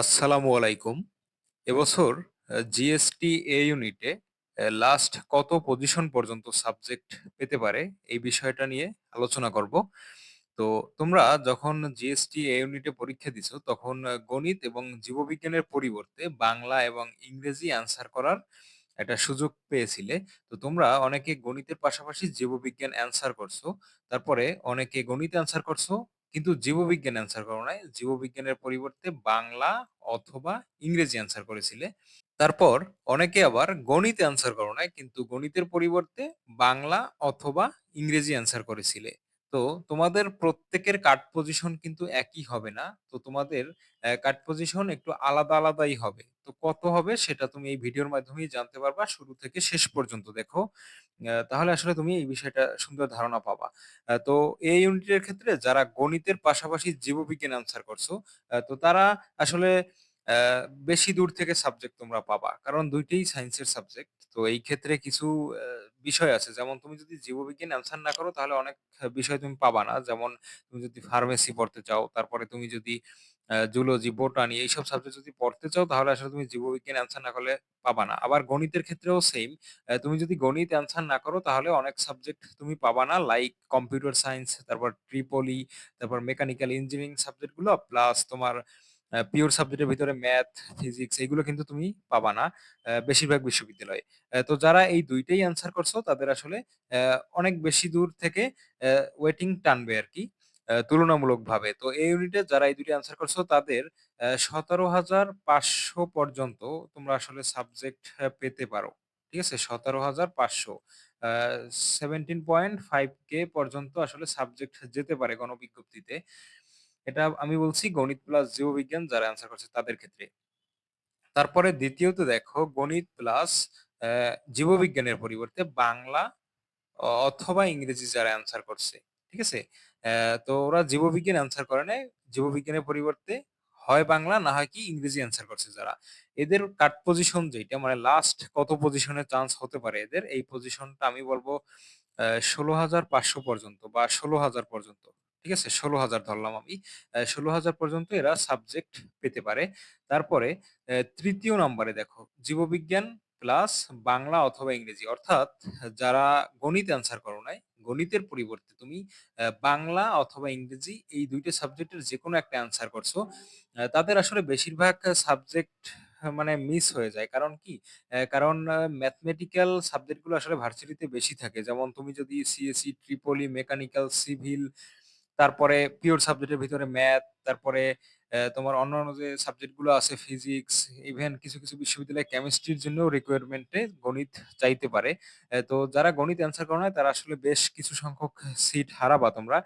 আসসালামু আলাইকুম। এবছর জিএসটি এ ইউনিটে লাস্ট কত পজিশন পর্যন্ত সাবজেক্ট পেতে পারে, এই বিষয়টা নিয়ে আলোচনা করব। তো তোমরা যখন জিএসটি এ ইউনিটে পরীক্ষা দিছো, তখন গণিত এবং জীববিজ্ঞানের পরিবর্তে বাংলা এবং ইংরেজি অ্যান্সার করার একটা সুযোগ পেয়েছিলে। তো তোমরা অনেকে গণিতের পাশাপাশি জীববিজ্ঞান অ্যান্সার করছ। তারপরে অনেকে গণিত অ্যান্সার করছ, কিন্তু জীববিজ্ঞান অ্যান্সার করো নাই। জীববিজ্ঞানের পরিবর্তে বাংলা অথবা ইংরেজি অ্যান্সার করেছিলে। তারপর অনেকে আবার গণিত অ্যান্সার করো নাই, কিন্তু গণিতের পরিবর্তে বাংলা অথবা ইংরেজি অ্যান্সার করেছিলে। তো তোমাদের প্রত্যেকের কাট পজিশন কিন্তু একই হবে না। তো তোমাদের কাট পজিশন একটু আলাদা, আলাদাই হবে। তো কত হবে সেটা তুমি এই ভিডিওর মাধ্যমেই জানতে পারবা। শুরু থেকে শেষ পর্যন্ত দেখো। অ্যা তাহলে আসলে তুমি এই বিষয়টা সুন্দর ধারণা পাবা। আ তো এই ইউনিটের ক্ষেত্রে যারা গণিতের পাশাপাশি জীববিজ্ঞান অ্যান্সার করছ, আ তো তারা আসলে অ্যা বেশি দূর থেকে সাবজেক্ট তোমরা পাবা। কারণ ২ টিই সায়েন্সের সাবজেক্ট। তো এই ক্ষেত্রে কিছু অ্যা বিষয় আছে। যেমন তুমি যদি জীববিজ্ঞান অ্যানসার না করো তাহলে অনেক বিষয় তুমি পাবা না। যেমন তুমি যদি ফার্মেসি পড়তে চাও, তারপরে তুমি যদি জুলজি, বোটানি এইসব সাবজেক্ট যদি পড়তে চাও তাহলে আসলে তুমি জীববিজ্ঞান অ্যানসার না করলে পাবা না। আবার গণিতের ক্ষেত্রেও। অ্যা তুমি যদি গণিত অ্যানসার না করো তাহলে অনেক সাবজেক্ট তুমি পাবা না। লাইক কম্পিউটার সায়েন্স, তারপর ট্রিপলি, তারপর মেকানিক্যাল ইঞ্জিনিয়ারিং সাবজেক্টগুলো প্লাস তোমার পিওর সাবজেক্টের ভিতরে ম্যাথ, ফিজিক্স এগুলো কিন্তু তুমি পাবা না বেশিরভাগ বিশ্ববিদ্যালয়ে। তো যারা এই ২ টাই অ্যান্সার করছ তাদের আসলে অনেক বেশি দূর থেকে ওয়েটিং টানবে আরকি অ্যা তুলনামূলকভাবে। তো এই ইউনিটে যারা এই ২ টা অ্যান্সার করছ তাদের সতেরো হাজার পাঁচশো পর্যন্ত তোমরা আসলে সাবজেক্ট পেতে পারো। ঠিক আছে? ১৭,৫০০ আ 17.5 কে পর্যন্ত আসলে সাবজেক্ট যেতে পারে গণবিজ্ঞপ্তিতে। এটা আমি বলছি গণিত প্লাস জীববিজ্ঞান যারা অ্যান্সার করছে তাদের ক্ষেত্রে। তারপরে দ্বিতীয়ত দেখো গণিত প্লাস জীববিজ্ঞানের পরিবর্তে বাংলা অথবা ইংরেজি যারা অ্যান্সার করছে। ঠিক আছে? তো ওরা জীববিজ্ঞান অ্যান্সার করে নাই। জীববিজ্ঞানের পরিবর্তে হয় বাংলা না হয় কি ইংরেজি অ্যান্সার করছে যারা। এদের কাট পজিশন যেটা মানে লাস্ট কত পজিশনে চান্স হতে পারে এদের, এই পজিশনটা আমি বলব অ্যা ১৬,৫০০ পর্যন্ত বা ১৬,০০০ পর্যন্ত। ঠিক আছে? ১৬,০০০ ধরলাম আমি। ষোলো হাজার পর্যন্ত এরা সাবজেক্ট পেতে পারে। তারপরে ৩য় নাম্বারে দেখো জীববিজ্ঞান প্লাস বাংলা অথবা ইংরেজি। অর্থাৎ যারা গণিত অ্যান্সার করো নাই, গণিতের পরিবর্তে তুমি বাংলা অথবা ইংরেজি এই ২ টা সাবজেক্টের যেকোনো একটা অ্যান্সার করছ। তাদের আসলে বেশিরভাগ সাবজেক্ট মানে মিস হয়ে যায়। কারণ কি? কারণ ম্যাথমেটিক্যাল সাবজেক্টগুলো আসলে ভার্সিটিতে বেশি থাকে। যেমন তুমি যদি CSE, triple E, mechanical, civil তারপরে পিওর সাবজেক্টের ভিতরে ম্যাথ, তারপরে তোমার অন্যান্য যে সাবজেক্টগুলো আছে ফিজিক্স, ইভেন কিছু, কিছু বিশ্ববিদ্যালয়ে কেমিস্ট্রির জন্যও রিকোয়ারমেন্ট গণিত চাইতে পারে। তো যারা গণিত অ্যান্সার করো নাই তারা আসলে বেশ কিছু সংখ্যক সিট হারাবা তোমরা।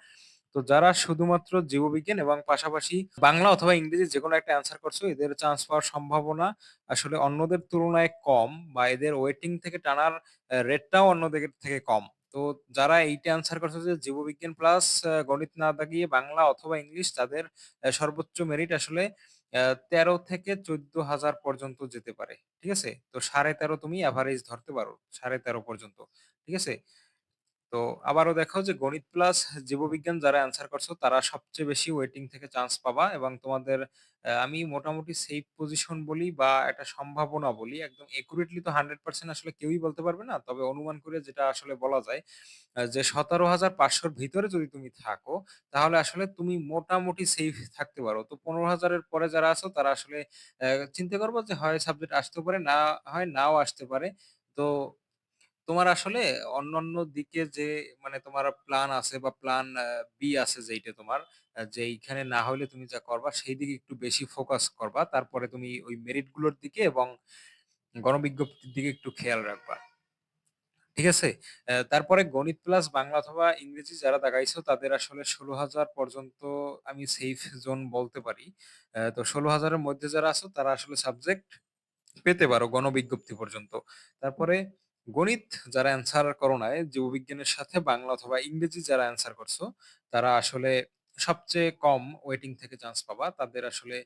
তো যারা শুধুমাত্র জীববিজ্ঞান এবং পাশাপাশি বাংলা অথবা ইংরেজি যেকোনো একটা অ্যান্সার করছ, এদের চান্স পাওয়ার সম্ভাবনা আসলে অন্যদের তুলনায় কম বা এদের ওয়েটিং থেকে টানার রেটটাও অন্যদের থেকে কম। তো যারা এইটা আনসার করছে যে জীববিজ্ঞান প্লাস গণিত না দাগিয়ে বাংলা অথবা ইংলিশ তাদের সর্বোচ্চ মেরিট আসলে অ্যা ১৩ থেকে ১৪,০০০ পর্যন্ত যেতে পারে। ঠিক আছে? তো ১৩.৫ তুমি অ্যাভারেজ ধরতে পারো। ১৩.৫ পর্যন্ত। ঠিক আছে? তো আবারও দেখো যে গণিত প্লাস জীববিজ্ঞান যারা অ্যান্সার করছ তারা সবচেয়ে বেশি ওয়েটিং থেকে চান্স পাবা এবং তোমাদের অ্যা আমি মোটামুটি সেফ পজিশন বলি বা একটা সম্ভাবনা বলি। একদম একুরেটলি তো 100% আসলে কেউই বলতে পারবে না। তবে অনুমান করে যেটা আসলে বলা যায় যে ১৭,৫০০ র ভিতরে যদি তুমি থাকো, তাহলে আসলে তুমি মোটামুটি সেফ থাকতে পারো। তো পনেরো হাজারের পরে যারা আছো তারা আসলে অ্যা চিন্তা করবা যে হয় সাবজেক্ট আসতে পারে, না হয় নাও আসতে পারে। তো তোমার আসলে অন্যান্য দিকে যে মানে তোমার প্ল্যান আছে বা প্ল্যান বি আছে যেইটা তোমার যে এইখানে না হলে তুমি যা করবা সেই দিকে একটু বেশি ফোকাস করবা। তারপরে তুমি ওই মেরিটগুলোর দিকে এবং গণবিজ্ঞপ্তির দিকে একটু খেয়াল রাখবা। ঠিক আছে? অ্যা তারপরে গণিত প্লাস বাংলা অথবা ইংরেজি যারা দাগাইছো তাদের আসলে ১৬,০০০ পর্যন্ত আমি সেফ জোন বলতে পারি। অ্যা তো ষোলো হাজারের মধ্যে যারা আছো তারা আসলে সাবজেক্ট পেতে পারো গণবিজ্ঞপ্তি পর্যন্ত। তারপরে গণিত যারা অ্যান্সার করো নাই, জীববিজ্ঞানের সাথে বাংলা অথবা ইংরেজি যারা অ্যান্সার করছ, তারা আসলে সবচেয়ে কম ওয়েটিং থেকে চান্স পাবা। তাদের আসলে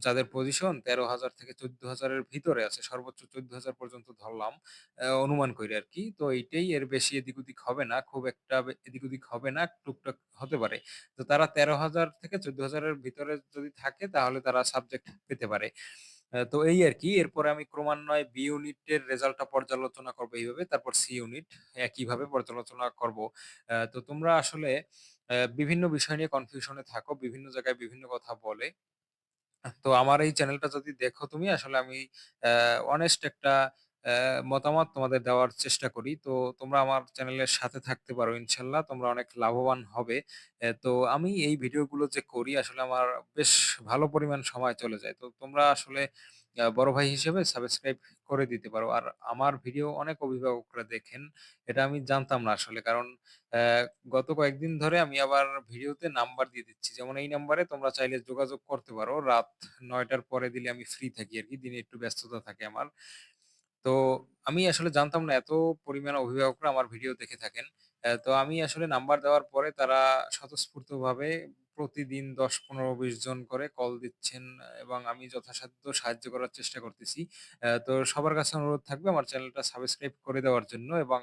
যাদের পজিশন ১৩,০০০ থেকে ১৪,০০০ এর ভিতরে আছে। সর্বোচ্চ ১৪,০০০ পর্যন্ত ধরলাম। অ্যা অনুমান কইরা আরকি। তো এইটাই এর বেশি এদিক-ওদিক হবে না। খুব একটা এদিক-ওদিক হবে না। টুকটাক হতে পারে। তো তারা ১৩,০০০ থেকে ১৪,০০০ এর ভিতরে যদি থাকে তাহলে তারা সাবজেক্ট পেতে পারে। তো এই আর কি এরপরে আমি ক্রমান্বয়ে বি ইউনিটের রেজাল্টটা পর্যালোচনা করব এইভাবে। তারপর সি ইউনিট একইভাবে পর্যালোচনা করব। তো তোমরা আসলে বিভিন্ন বিষয় নিয়ে কনফিউশনে থাকো। বিভিন্ন জায়গায় বিভিন্ন কথা বলে। তো আমার এই চ্যানেলটা যদি দেখো তুমি, আসলে আমি অনেস্ট একটা অ্যা মতামত তোমাদের দেওয়ার চেষ্টা করি। তো তোমরা আমার চ্যানেলের সাথে থাকতে পারো ইনশাল্লাহ। তোমরা অনেক লাভবান হবে। তো আমি এই ভিডিওগুলো যে করি, আসলে আমার বেশ ভালো পরিমাণ সময় চলে যায়। তো তোমরা আসলে বড় ভাই হিসেবে সাবস্ক্রাইব করে দিতে পারো। আর আমার ভিডিও অনেক অভিভাবকরা দেখেন। এটা আমি জানতাম না আসলে। কারণ গত কয়েকদিন ধরে আমি আবার ভিডিওতে নাম্বার দিয়ে দিচ্ছি। যেমন এই নাম্বারে তোমরা চাইলে যোগাযোগ করতে পারো। রাত ৯ টার পরে দিলে আমি ফ্রি থাকি আরকি। দিনে একটু ব্যস্ততা থাকে আমার। তো আমি আসলে জানতাম না এত পরিমাণ অভিভাবকরা আমার ভিডিও দেখে থাকেন। তো আমি আসলে নাম্বার দেওয়ার পরে তারা স্বতঃস্ফূর্তভাবে প্রতিদিন দশ, পনেরো, বিশ জন করে কল দিচ্ছেন এবং আমি যথাসাধ্য সাহায্য করার চেষ্টা করতেছি। তো সবার কাছে অনুরোধ থাকবে আমার চ্যানেলটা সাবস্ক্রাইব করে দেওয়ার জন্য এবং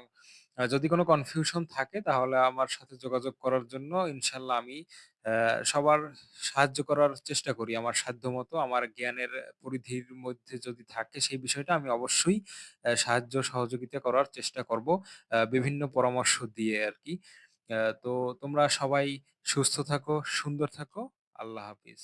আ যদি কোনো কনফিউশন থাকে তাহলে আমার সাথে যোগাযোগ করার জন্য ইনশাল্লাহ আমি অ্যা সবার সাহায্য করার চেষ্টা করি। আমার সাধ্যমতো আমার জ্ঞানের পরিধির মধ্যে যদি থাকে সেই বিষয়টা আমি অবশ্যই অ্যা সাহায্য সহযোগিতা করার চেষ্টা করব। অ্যা বিভিন্ন পরামর্শ দিয়ে আরকি। অ্যা তো তোমরা সবাই সুস্থ থাকো, সুন্দর থাকো। আল্লাহ হাফিজ।